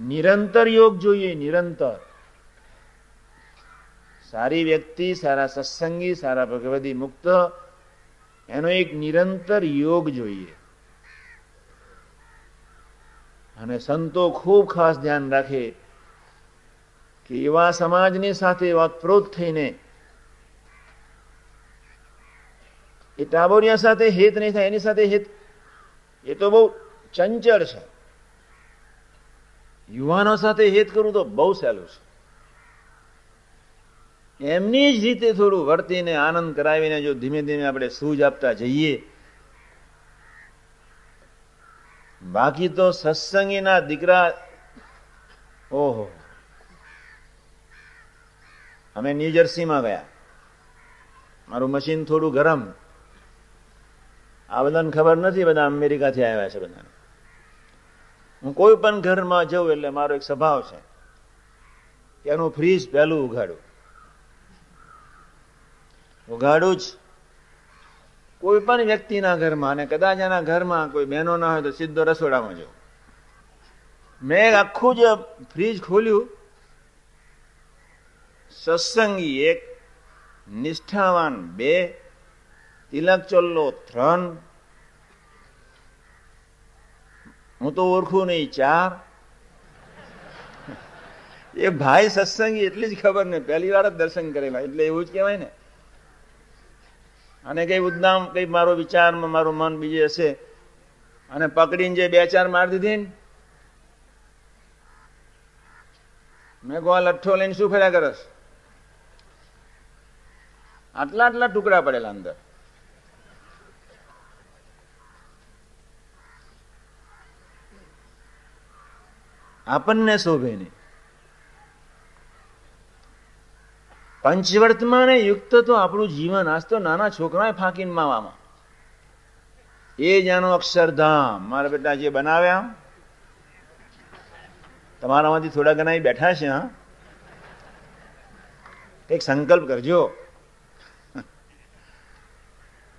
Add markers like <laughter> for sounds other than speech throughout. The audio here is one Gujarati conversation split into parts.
નિરંતર યોગ જોઈએ, નિરંતર. સારી વ્યક્તિ, સારા સત્સંગી, સારા ભગવદી મુક્ત, એનો એક નિરંતર યોગ જોઈએ. અને સંતો ખૂબ ખાસ ધ્યાન રાખે કે એવા સમાજની સાથે વાતપ્રોત થઈને એ ટાબોરિયા સાથે હેત નહીં થાય, એની સાથે હેત, એ તો બહુ ચંચળ છે. યુવાનો સાથે હેત કરવું તો બહુ સહેલું છે. એમની જ રીતે થોડું વર્તીને આનંદ કરાવીને જો ધીમે ધીમે આપણે સૂઝ આપતા જઈએ. બાકી તો સત્સંગીના દીકરા, ઓહો. અમે ન્યૂજર્સીમાં ગયા. મારું મશીન થોડું ગરમ. આ બધાને ખબર નથી બધા અમેરિકાથી આવ્યા છે બધાને. હું કોઈ પણ ઘરમાં જઉં એટલે મારો એક સ્વભાવ છે કે એનું ફ્રીજ પહેલું ઉઘાડું. ઉઘાડું જ. કોઈ પણ વ્યક્તિના ઘરમાં અને કદાચ એના ઘરમાં કોઈ બહેનો ના હોય તો સીધો રસોડામાં જવું મેં આખું જ ફ્રીજ ખોલ્યું. સત્સંગી એક, નિષ્ઠાવાન બે, તિલક ચોલ્લો ત્રણ હું તો ઓળખું નહીં, ચાર. એ ભાઈ સત્સંગી એટલી જ ખબર ને, પહેલી વાર જ દર્શન કરેલા, એટલે એવું જ કહેવાય ને. અને કઈ ઉદ્દામ, કઈ મારો વિચારમાં મારું મન બીજે હશે. અને પકડીને જે બે ચાર મારી દીધી ને. મેં કહો લઠ્ઠો લઈને શું ફર્યા કરસ? આટલા આટલા ટુકડા પડેલા અંદર. આપણને શોભે નહીં. પંચવર્તમાને યુક્ત તો આપણું જીવન. આજ તો નાના છોકરાએ ફાંકીને માવામાં. એ જાણો અક્ષરધામ. મારા બેટા જે બનાવ્યા તમારામાંથી થોડા ઘણા બેઠા છે, હા. એક સંકલ્પ કરજો.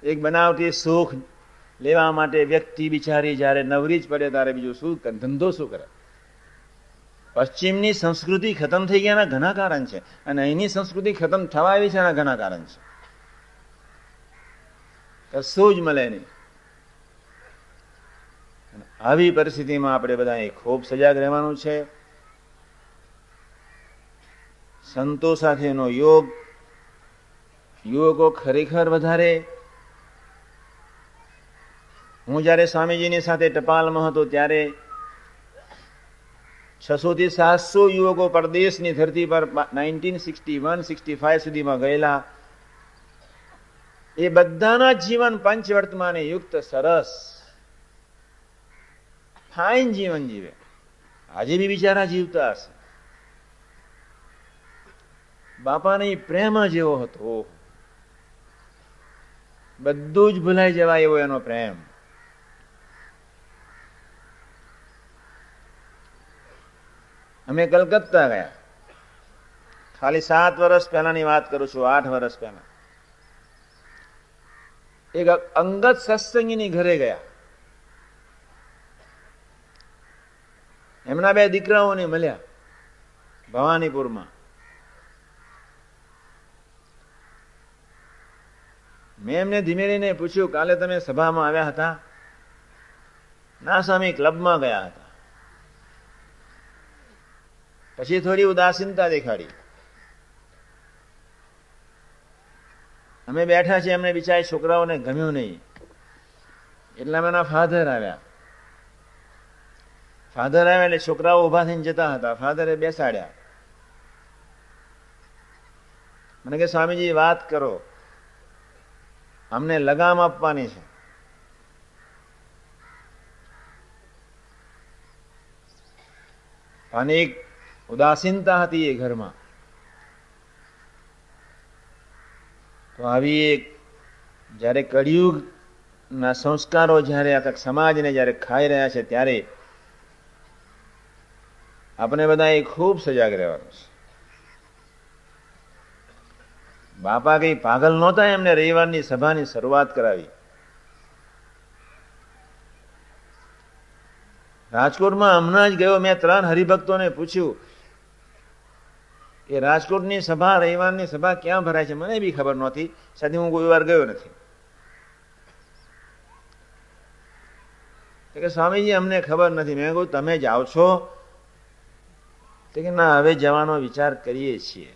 એક બનાવટી સુખ લેવા માટે વ્યક્તિ બિચારી જ્યારે નવરી જ પડે, ત્યારે બીજું શું ધંધો શું કરે? પશ્ચિમની સંસ્કૃતિ ખતમ થઈ ગયાના ઘણા કારણ છે અને અહીંની સંસ્કૃતિ ખતમ થવા આવી છે એના ઘણા કારણ છે. કશું જ મળે નહીં. આવી પરિસ્થિતિમાં આપણે બધા ખૂબ સજાગ રહેવાનું છે. સંતો સાથેનો યોગ, યુવકો ખરેખર વધારે. હું જ્યારે સ્વામીજીની સાથે ટપાલમાં હતો ત્યારે છસો થી સાતસો યુવકો પરદેશની ધરતી પર nineteen sixty one sixty five સુધીમાં ગયેલા. એ બધાના જીવન પંચવર્તમાને યુક્ત સરસ. ફાઇન જીવન જીવે. આજે બી બિચારા જીવતા હશે. બાપાને પ્રેમ જેવો હતો. બધું જ ભૂલાઈ જવાય એવો એનો પ્રેમ. અમે કલકત્તા ગયા. ખાલી સાત વર્ષ પહેલાની વાત કરું છું, આઠ વર્ષ પહેલા. એક અંગત સત્સંગીની ઘરે ગયા. એમના બે દીકરાઓને મળ્યા ભવાનીપુરમાં. મેં એમને ધીમે રહીને પૂછ્યું, કાલે તમે સભામાં આવ્યા હતા? ના, સ્વામી, ક્લબમાં ગયા હતા. પછી થોડી ઉદાસીનતા દેખાડી. અમે બેઠા છીએ એમને બિચારી છોકરાઓને ગમ્યું નહીં. એટલા એના ફાધર આવ્યા. ફાધર આવ્યા એટલે છોકરાઓ ઊભા થઈને જતા હતા. ફાધરે બેસાડ્યા. મને કે, સ્વામીજી, વાત કરો. અમને લગામ આપવાની છે. અને ઉદાસીનતા હતી એ ઘરમાં. તો આવી એક જ્યારે કળિયુગના સંસ્કારો જ્યારે આખા સમાજને જ્યારે ખાઈ રહ્યા છે ત્યારે આપણે બધા એ ખૂબ સજાગ રહેવાનું છે. બાપા કઈ પાગલ નહોતા એમને રવિવારની સભાની શરૂઆત કરાવી. રાજકોટમાં હમણાં જ ગયો, મેં ત્રણ હરિભક્તોને પૂછ્યું કે રાજકોટની સભા, રવિવારની સભા ક્યાં ભરાય છે મને બી ખબર નહોતી. સાથે હું કોઈ વાર ગયો નથી. કે સ્વામીજી, અમને ખબર નથી. મેં કહ્યું તમે જાઓ છો કે, ના, હવે જવાનો વિચાર કરીએ છીએ.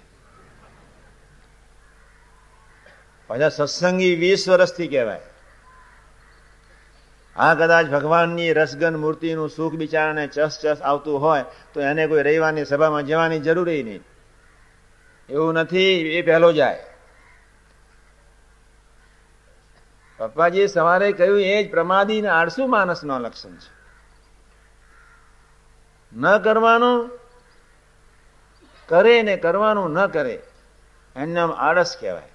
પાછા સત્સંગી વીસ વર્ષથી કહેવાય. આ કદાચ ભગવાનની રસગન મૂર્તિનું સુખ બિચારાને ચસ ચસ આવતું હોય, તો એને કોઈ રવિવારની સભામાં જવાની જરૂરી નહીં. એવું નથી, એ પહેલો જાય. પપ્પાજી, સવારે કહ્યું, એ જ પ્રમાદી ને આળસુ માણસનો લક્ષણ છે. ન કરવાનું, કરે ને કરવાનું ન કરે એને આળસ કહેવાય.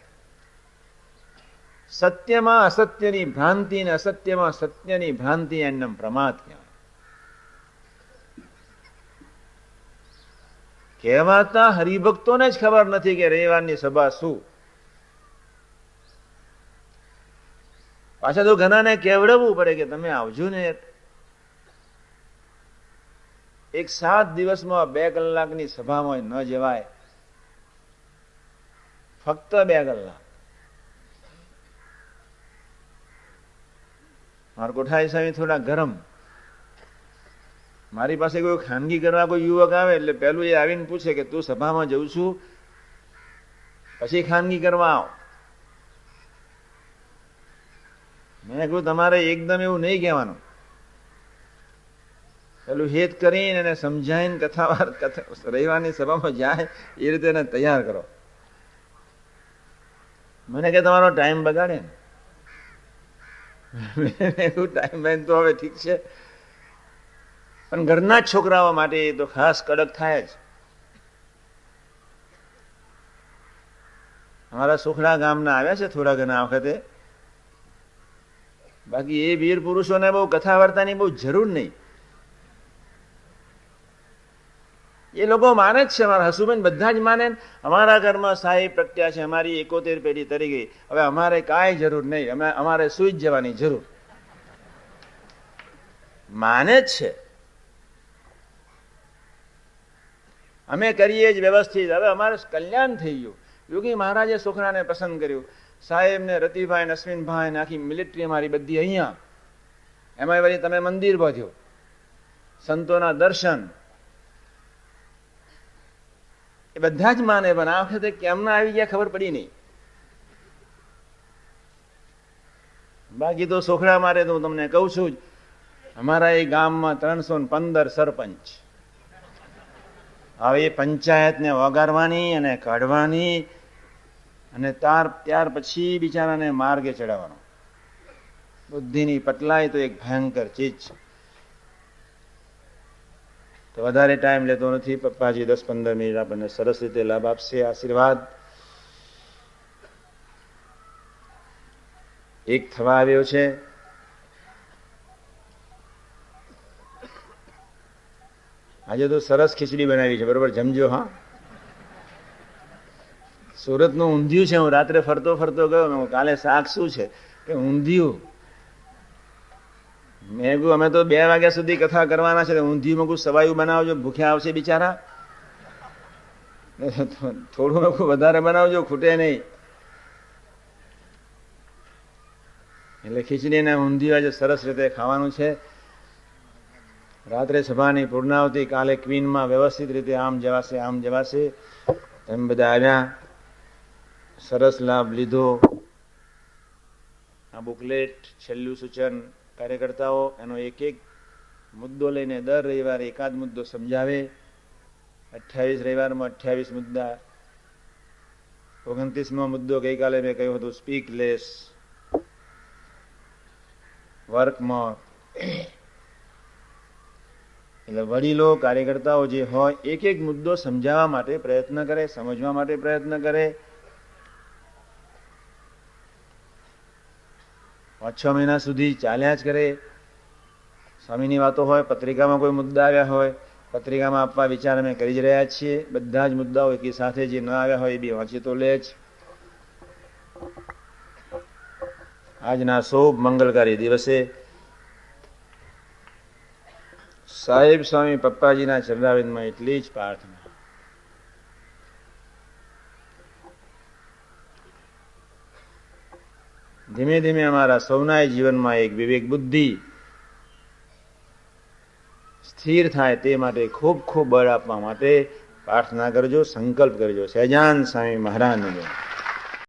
સત્યમાં અસત્યની ભ્રાંતિ ને અસત્યમાં સત્યની ભ્રાંતિ એને પ્રમાદ કહેવાય. કહેવાતા હરિભક્તોને જ ખબર નથી કે રવિવારની સભા શું. પાછા તો ઘણાને કેવડવું પડે કે તમે આવજો ને. એક સાત દિવસમાં બે કલાકની સભામાં ન જવાય. ફક્ત બે કલાક. મારા કોઠારી સ્વામી થોડા ગરમ મારી પાસે કોઈ ખાનગી કરવા કોઈ યુવક આવે એટલે પેલું એ આવીને પૂછે કે તું સભામાં જઉં છું? પછી ખાનગી કરવા આવ. મેં કહ્યું તમારે એકદમ એવું નહીં કહેવાનું. પેલું હેત કરીને એને સમજાવીને કથાવાર <laughs> કથા રહેવાની સભામાં જાય, એ રીતે એને તૈયાર કરો. મને કે, તમારો ટાઈમ બગાડે ને. <laughs> ટાઈમ બેન તો હવે ઠીક છે. પણ ઘરના છોકરાઓ માટે તો ખાસ કડક થાય જ. અમારા સુખડા ગામના આવ્યા છે થોડા ઘણા વખતે. બાકી એ વીર પુરુષોને બહુ કથા વાર્તાની બહુ જરૂર નહીં. એ લોકો માને જ છે, અમારા હસુબેન બધા જ માને અમારા ઘરમાં સાહેબ પ્રત્યા છે અમારી એકોતેર પેઢી તરી ગઈ. હવે અમારે કાંઈ જરૂર નહીં. અમે અમારે સુઈ જવાની જરૂર. માને જ છે. અમે કરીએ જ વ્યવસ્થિત. હવે અમારે કલ્યાણ થઈ ગયું. યોગી મહારાજે છોકરાને પસંદ કર્યું. સાહેબ ને રતિભાઈ ને અશ્વિનભાઈ ને આખી મિલિટરી અમારી બધી અહીંયા. એમાં વળી તમે મંદિર બાંધ્યો. સંતોના દર્શન. એ બધા જ માને, પણ આ વખતે કેમના આવી ગયા ખબર પડી નહીં. બાકી તો સોખડા મારે તો હું તમને કહું છું જ, અમારા એ ગામમાં ત્રણસો પંદર સરપંચ. હવે એ પંચાયતને વગાડવાની અને કાઢવાની અને તાર ત્યાર પછી બિચારાને માર્ગે ચડાવવાનો. બુદ્ધિની પટલાય તો એક ભયંકર ચીજ છે. તો વધારે ટાઈમ લેતો નથી. પપ્પાજી દસ પંદર મિનિટ આપણને સરસ રીતે લાભ આપશે. આશીર્વાદ. એક થવા આવ્યો છે. આજે તો સરસ ખીચડી બનાવી છે, બરોબર? જમજો, હા. સુરતનું ઊંધિયું છે, હું રાત્રે ફરતો ફરતો ગયો કાલે શાક શું છે? કે ઊંધિયું. મેં કહ્યું અમે તો બે વાગ્યા સુધી કથા કરવાના છે ઊંધિયું મગું સવાયું બનાવજો, ભૂખ્યા આવશે બિચારા. થોડું મગું વધારે બનાવજો, ખૂટે નહીં. એટલે ખીચડી ને ઊંધિયું આજે સરસ રીતે ખાવાનું છે. રાત્રે સભાની પૂર્ણાવતી કાલે ક્વીનમાં વ્યવસ્થિત રીતે આમ જવાશે આમ જવાશે. એમ બધા આવ્યા સરસ લાભ લીધો. આ બુકલેટ, છેલ્લું સૂચન કાર્યકર્તાઓ, એનો એક એક મુદ્દો લઈને દર રવિવારે એકાદ મુદ્દો સમજાવે. અઠ્યાવીસ રવિવારમાં અઠ્યાવીસ મુદ્દા. ઓગણત્રીસમો મુદ્દો ગઈકાલે મેં કહ્યું હતું સ્પીક લેસ વર્ક મોર એટલે વડીલો, કાર્યકર્તાઓ જે હોય એક એક મુદ્દો સમજાવવા માટે પ્રયત્ન કરે, સમજવા માટે પ્રયત્ન કરે. પાંચ, છ મહિના સુધી ચાલ્યા જ કરે. સ્વામીની વાતો હોય, પત્રિકામાં કોઈ મુદ્દા આવ્યા હોય, પત્રિકામાં આપવા વિચાર અમે કરી જ રહ્યા છીએ. બધા જ મુદ્દાઓ એકી સાથે જે ન આવ્યા હોય એ બી વાંચી તો લે જ. આજના શુભ મંગલકારી દિવસે સાહેબ સ્વામી પપ્પાજીના ચરણાવિંદમાં એટલી જ પ્રાર્થના. ધીમે ધીમે અમારા સૌના જીવનમાં એક વિવેક બુદ્ધિ સ્થિર થાય તે માટે ખૂબ ખૂબ બળ આપવા માટે પ્રાર્થના કરજો, સંકલ્પ કરજો. સહેજાન સ્વામી મહારાજને